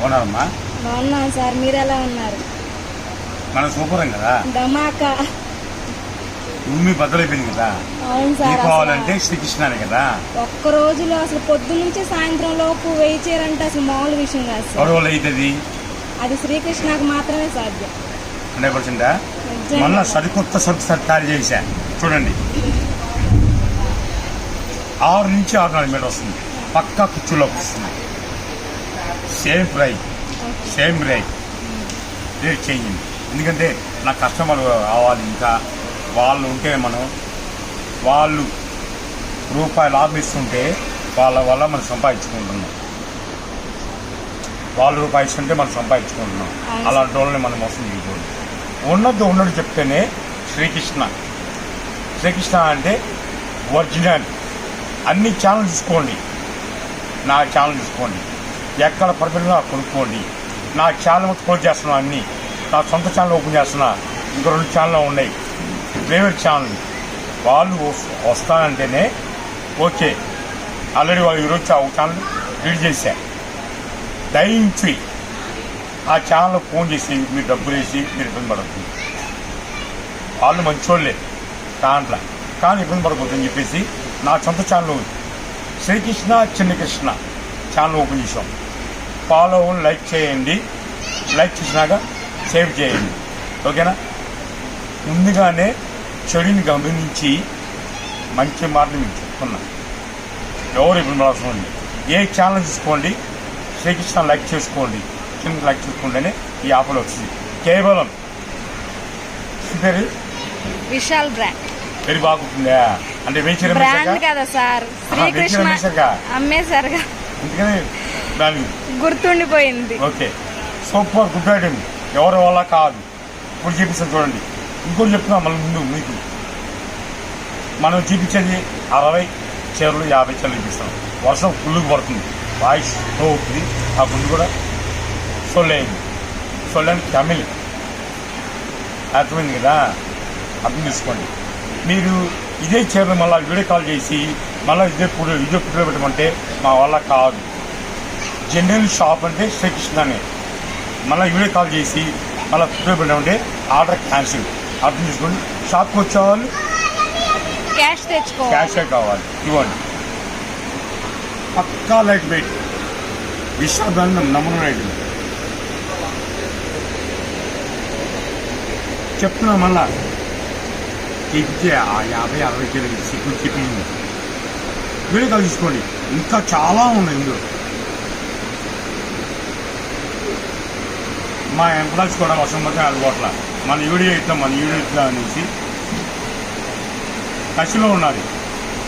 అవునమ్మా బాగున్నాం సార్ మీరు ఎలా ఉన్నారు? మన సూపరం కదా? ధమాకా. భూమి బద్దలైపోయింది కదా? అవును సార్ దీపావళి శ్రీకృష్ణానే కదా? ఒక్క రోజులో అసలు పొద్దు నుంచి సాయంత్రం లోపు వెయ్యి చీరంటే అసలు మామూలు విషయం కాదు సార్. అవుతుంది అది శ్రీకృష్ణకు మాత్రమే సాధ్యం. Hundred percent. మొన్న సరికొత్త సరుకు సరి తయారు చేశా చూడండి. ఆరు నుంచి ఆరు నాలుగు మీటర్ వస్తుంది పక్కా కుర్చీలోకి వస్తుంది. Same price same rate. Rate change ఎందుకంటే నా కస్టమర్ కావాలి ఇంకా. వాళ్ళు ఉంటే మనం వాళ్ళు రూపాయలు లాభం ఇస్తుంటే వాళ్ళ వల్ల మనం సంపాదించుకుంటున్నాం. వాళ్ళు రూపాయి ఇస్తుంటే మనం సంపాదించుకుంటున్నాం. అలాంటి వాళ్ళని మనం మోసం చేయకూడదు. ఉన్నది ఉన్నట్టు చెప్తేనే శ్రీకృష్ణ. శ్రీకృష్ణ అంటే ఒరిజినల్. అన్ని ఛానల్ చూసుకోండి నా ఛానల్ చూసుకోండి ఎక్కడ పర్ఫెక్ట్గా కొనుక్కోండి. నా ఛానల్ క్లోజ్ చేస్తున్నా అన్నీ. నా సొంత ఛానల్ ఓపెన్ చేస్తున్నా. ఇంకా రెండు ఛానల్ ఉన్నాయి. Private channel. వాళ్ళు వస్తానంటేనే ఓకే. ఆల్రెడీ వాళ్ళు ఈరోజు ఒక ఛానల్ రీడ్ చేశా. దయించి ఆ ఛానల్లో ఫోన్ చేసి మీరు డబ్బులు వేసి మీరు ఇబ్బంది పడద్దు. వాళ్ళు మంచోళ్ళే. దాంట్లో. కానీ ఇబ్బంది పడకూడదని చెప్పేసి నా సొంత ఛానల్ ఉంది. శ్రీకృష్ణ చిన్నకృష్ణ ఛానల్ ఓపెన్ చేసాం ఫాలో లైక్ చేయండి. లైక్ చేసినాక సేవ్ చేయండి. ఓకేనా ముందుగానే చెడుని గమనించి మంచి మాటలు మీకు చెప్తున్నా ఎవరు ఇప్పుడు అవసరం ఉంది ఏ ఛానల్ చూసుకోండి శ్రీకృష్ణ లైక్ చేసుకోండి చిన్న లైక్ చేసుకుంటేనే ఈ ఆఫర్ వచ్చింది. కేవలం పేరు? విశాల్ బ్రాండ్. పేరు బాగుంటుందా? అంటే బ్రాండ్ కదా సార్. శ్రీకృష్ణ అమ్మేశారుగా? అందుకని దాని గుర్తుండిపోయింది. ఓకే. సూపర్ గుడ్ ఐటమ్ ఎవరి వల్ల కాదు. ఇప్పుడు చూపిస్తాను చూడండి. ఇంకోటి చెప్తున్నా మళ్ళీ ముందు మీకు. మనం చూపించేది అరవై చీరలు యాభై చీరలు చూపిస్తాం. వర్షం ఫుల్గా పడుతుంది. వాయిస్ అవుతుంది. ఆ గుండు కూడా సొల్లేయండి సొల్లని తమిళ్. అర్థమైంది కదా? అర్థం చేసుకోండి. మీరు ఇదే చీరలు మళ్ళీ వీడియో కాల్ చేసి మళ్ళీ ఇదే ఫుడ్ ఇదే ఫుడ్లో పెట్టమంటే మా వల్ల కాదు. జనరల్ షాప్ అంటే శ్రీకృష్ణనే మళ్ళీ వీడియో కాల్ చేసి మళ్ళీ ఫుడ్ పెట్టమంటే ఆర్డర్ క్యాన్సిల్. అర్థం చేసుకోండి షాప్కి వచ్చేవాళ్ళు క్యాష్ తెచ్చుకోవాలి క్యాషే కావాలి. ఇవ్వండి. పక్కా లైట్ వెయిట్. విశ్వదాన్ని నమ్మకం రైట్ చెప్తున్నా మళ్ళా. ఇచ్చే ఆ యాభై అరవై కిలో సిగ్గు చెప్పింది వీడియో కాల్ తీసుకోండి. ఇంకా చాలా ఉన్నాయి ఇందులో. మా ఎంప్లాయీస్ కూడా వర్షం మొత్తం అలవాట్ల. మన వీడియో ఇద్దాం మన వీడియో ఇద్దాం అనేసి కసిలో ఉండాలి.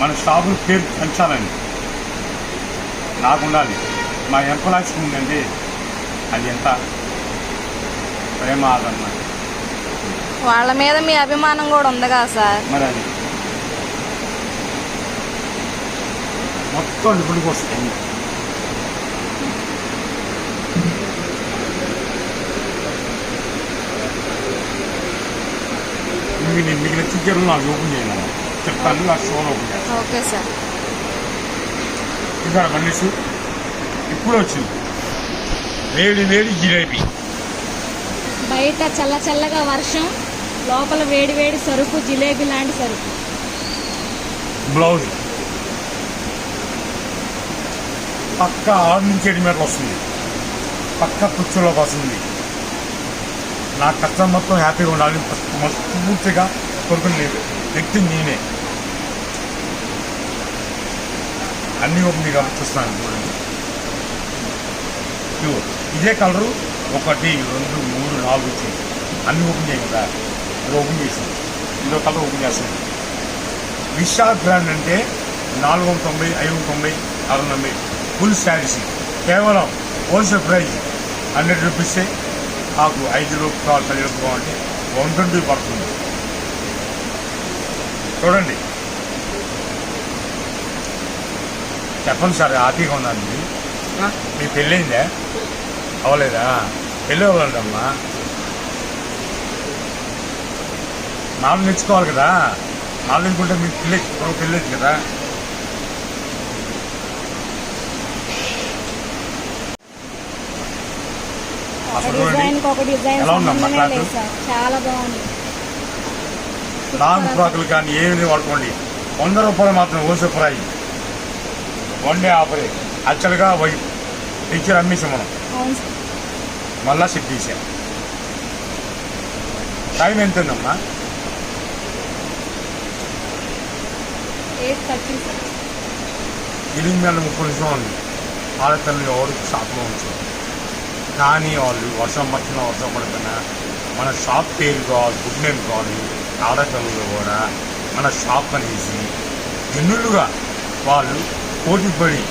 మన స్టాఫ్ పేరు పెంచాలని నాకు ఉండాలి మా ఎంప్లాయీస్ ఉందంటే అది ఎంత ప్రేమ ఆదరణ. వాళ్ళ మీద మీ అభిమానం కూడా ఉంది కదా సార్? మరి అది. మొత్తం ఇప్పటికి వస్తుంది. మీకు నేను మీకు నచ్చిన చీరలు నాకు ఓపెన్ చేయాలి చెప్తాను నాకు షోలో ఓపెన్ చేస్తాను ఓకే సార్ చూసారా మనిషి ఇప్పుడు వచ్చింది వేడి వేడి జిలేబీ బయట చల్ల చల్లగా వర్షం లోపల వేడి వేడి సరుకు జిలేబీ లాంటి సరుకు. బ్లౌజ్. పక్క ఆరు నుంచి ఏడు మీటర్లు వస్తుంది పక్క కుర్చీలోకి వస్తుంది నా కష్టం మొత్తం హ్యాపీగా ఉండాలి. ఫస్ట్ పూర్తిగా కోరుకునే వ్యక్తి నేనే. అన్ని ఒక మీకు చూస్తాను చూడండి ఇదే కలరు ఒకటి రెండు మూడు నాలుగు వచ్చింది అన్ని ఓపెన్ చేయం కదా. ఇది ఓపెన్ చేసాం ఇదో కలర్ ఓపెన్ చేస్తాను విశాల్ బ్రాండ్ అంటే నాలుగు వందల తొంభై ఐదు వందల తొంభై ఆరు వందల తొంభై. ఫుల్ శారీస్ కేవలం హోల్సేల్ ప్రైస్ హండ్రెడ్ రూపీసే. నాకు ఐదు రూపాయలు పది రూపాయలు అంటే వన్ ట్వంటీ పడుతుంది. చూడండి. చెప్పండి సార్ హ్యాపీగా ఉందండి. మీ పెళ్ళైందా? అవ్వలేదా? పెళ్ళి అవ్వలేదమ్మా నాలుగు నేర్చుకోవాలి కదా. నాలుగు నేర్చుకుంటే మీకు పెళ్ళి పెళ్ళేది కదా. ఒక డిజైన్ సంబంధమే? లేదు సార్. చాలా బాగుంది. లాంగ్ ఫ్రాకులు కానీ ఏమి వాడుకోండి. వంద రూపాయలు మాత్రం హోల్సేల్ ప్రైజ్ వన్ డే ఆఫరే యాక్చువల్గా వై టీచర్ అమ్మేసాం మనం. మళ్ళా షిఫ్ట్ చేసాం టైం ఎంత ఉందమ్మా? గంటల ముప్పై నిమిషం ఉంది. ఆడపిల్లలు ఎవరు షాప్లో ఉంచారు కానీ వాళ్ళు వర్షం వచ్చిన వర్షం పడుతున్నా మన షాప్ పేరు కావాలి గుడ్ నేమ్ కావాలి ఆడపిల్లలు కూడా మన షాప్ అనేసి ఎన్నులుగా వాళ్ళు పోటీ పడి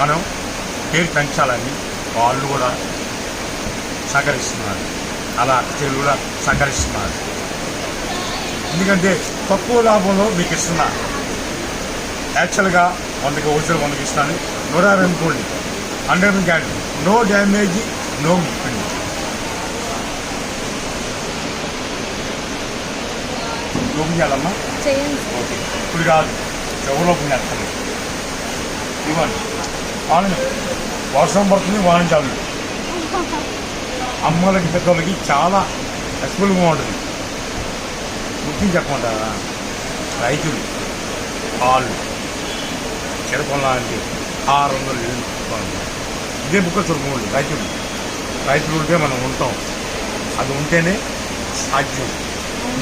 మనం పేరు పెంచాలని వాళ్ళు కూడా సహకరిస్తున్నారు. అలా తెలుగు కూడా సహకరిస్తున్నారు. ఎందుకంటే తక్కువ లాభంలో మీకు ఇస్తున్నా యాక్చువల్గా వందకి హోల్సేల్ వందకి ఇస్తాను. నూట యాభై అనుకోండి hundred guarantee no damage no missing open చేయాలమ్మా ఓకే ఇప్పుడు కాదు ఎవరు ఓపెన్ చేస్తాను ఇవ్వండి వాణి వర్షం పడుతుంది వాణి చాలు అమ్మలకి పెద్దోళ్ళకి చాలా ఎక్స్పెల్గా ఉంటుంది చెప్పమంటారా రైతులు వాళ్ళు చెరకొనాలంటే ఆరు వందలు. ఇదే బుక్క చురుకోండి రైతులు రైతులు ఉంటే మనం ఉంటాం. అది ఉంటేనే సాధ్యం.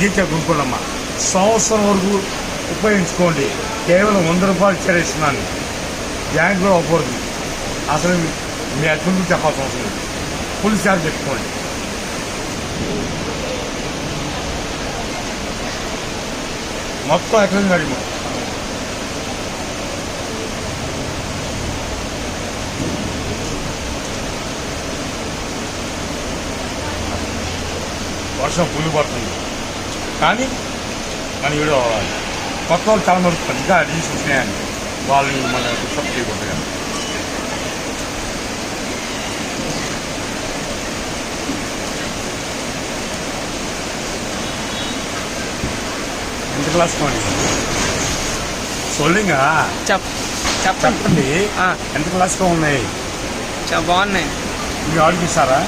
జీతం గుంపులమ్మ సంవత్సరం వరకు ఉపయోగించుకోండి. కేవలం వంద రూపాయలు చేరేస్తున్నాను. బ్యాంకులో అవ్వకూడదు. అసలు మీ- మీ హస్బెండ్కి చెప్పాల్సిన అవసరం లేదు. చార్జ్ పెట్టుకోండి. మొత్తం ఎక్కడ అడిగి వర్షం పుల్లు పడుతుంది. కానీ మన వీడియో కొత్త వాళ్ళు చాలా మంది పెద్దగా రీల్స్ వచ్చినాయని వాళ్ళు మన డిస్టర్బ్ చేయకూడదు కదా ఎంత క్లాస్ కోండి సొల్లింగా? చెప్పండి. ఎంత క్లాస్గా ఉన్నాయి బాగున్నాయి. మీ ఆవిడకి ఇస్తారా?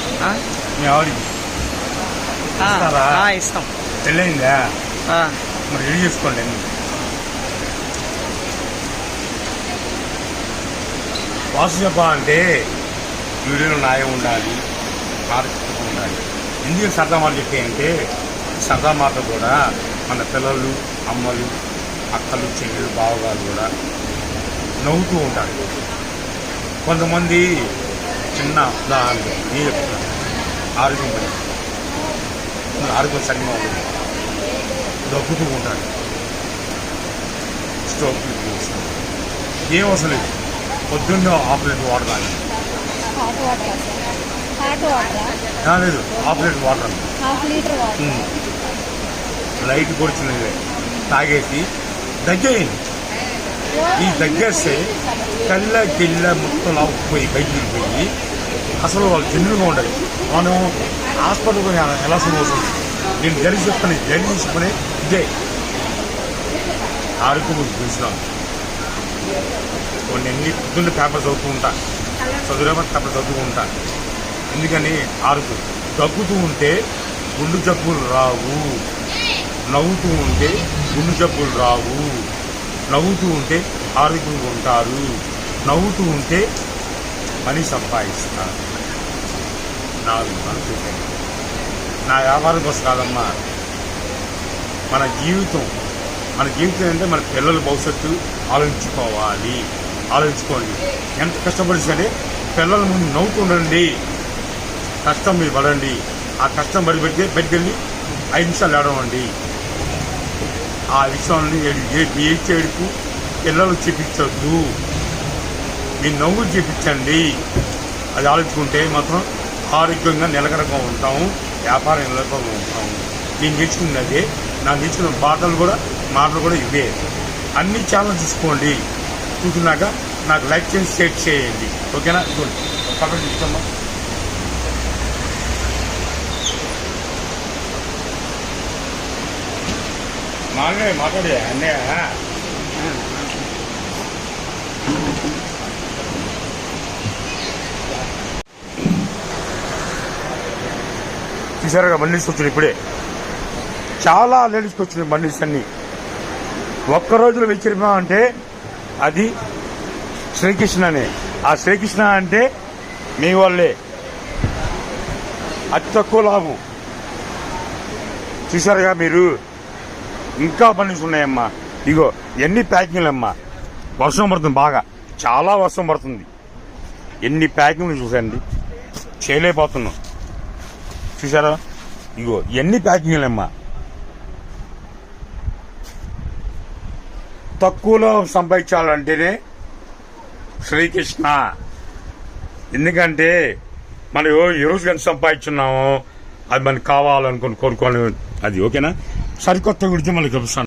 మీ ఆవిడకి. ఇస్తారా? ఇస్తాం పెళ్ళయిందా మరి రెడీ చేసుకోండి. వాసు చెప్పాలంటే వీడియోలో న్యాయం ఉండాలి మార్కెట్ ఉండాలి. ఎందుకు సరదా మాట చెప్పాయంటే సరదా మాట కూడా మన పిల్లలు అమ్మలు అక్కలు చెల్లెలు బావగారు కూడా నవ్వుతూ ఉంటారు కొంతమంది చిన్న ఉదాహరణలు నేను చెప్తున్నాను ఆరోగ్యం పని సరిగ్గా ఉంటుంది దగ్గుతూ ఉంటాడు వస్తుంది ఏం అవసరం లేదు. పొద్దున్న హాఫ్ లీటర్ వాటర్ ఆ, లేదు. Litre water. లైట్ పొడిచినది తాగేసి దగ్గేయండి. ఈ దగ్గేస్తే కళ్ళ గిల్ల మొత్తం లాక్కుపోయి బయటికి పోయి అసలు వాళ్ళు జన్యుగా ఉండదు మనం హాస్పిటల్కి ఎలా వస్తుంది నేను జరిగి చెప్తాను జైలు తీసుకునే ఇదే. ఆరోగ్యం చూసినాను కొన్ని ఎన్ని పొద్దున్న పేపర్ చదువుతూ ఉంటా చదువులేమో పేపర్ చదువుతూ ఉంటా. ఎందుకని ఆరుకు దగ్గుతూ ఉంటే గుండు జబ్బులు రావు. నవ్వుతూ ఉంటే గుండు జబ్బులు రావు. నవ్వుతూ ఉంటే ఆరోగ్యంగా ఉంటారు. నవ్వుతూ ఉంటే పని సంపాదిస్తారు. నాలుగు నా వ్యాపారం కోసం కాదమ్మా మన జీవితం మన జీవితం అంటే మన పిల్లల భవిష్యత్తు ఆలోచించుకోవాలి. ఆలోచించుకోండి. ఎంత కష్టపడి సరే పిల్లల ముందు నవ్వుతుండండి. కష్టం మీరు పడండి. ఆ కష్టం పడి పెడితే బయటకెళ్ళి ఐదు నిమిషాలు ఏడవండి. ఆ విషయాన్ని ఏడ్చి ఏడుపు పిల్లలు చేపించొద్దు. మీ నవ్వు చేపించండి. అది ఆలోచుకుంటే మాత్రం ఆరోగ్యంగా నిలకడగా ఉంటాము వ్యాపారం నిలకడగా ఉంటాము. నేను నేర్చుకున్నది అదే నాకు నేర్చుకున్న పాటలు కూడా మాటలు కూడా ఇవే. అన్ని ఛానల్ చూసుకోండి. చూసినాక నాకు లైక్ చేసి షేర్ చేయండి. ఓకేనా? ఇదిగోండి. పక్కన చూస్తామా? మాట్లాడే మాట్లాడే అన్నయ్య. చూసారుగా బండిల్స్ వచ్చినాయి ఇప్పుడే. చాలా లేడీస్కి వచ్చినాయి బండిల్స్ అన్ని. ఒక్క రోజులో వెచ్చిరిమా అంటే అది శ్రీకృష్ణనే ఆ శ్రీకృష్ణ అంటే మీ వాళ్ళే. అతి తక్కువ లాభం. చూసారుగా మీరు? ఇంకా బండిల్స్ ఉన్నాయమ్మా. ఇగో ఎన్ని ప్యాకింగ్లు అమ్మా వర్షం పడుతుంది బాగా. చాలా వర్షం పడుతుంది. ఎన్ని ప్యాకింగ్లు చూసండి చేయలేకపోతున్నాం. చూసారా ఇగో ఎన్ని ప్యాకింగ్లు అమ్మా తక్కువలో సంపాదించాలంటేనే శ్రీకృష్ణ. ఎందుకంటే మనం ఈరోజు రోజు ఎంత సంపాదించున్నామో అది మనకు కావాలనుకుని కోరుకోవాలి అది ఓకేనా? సరికొత్త గురించి మళ్ళీ కలుస్తాను.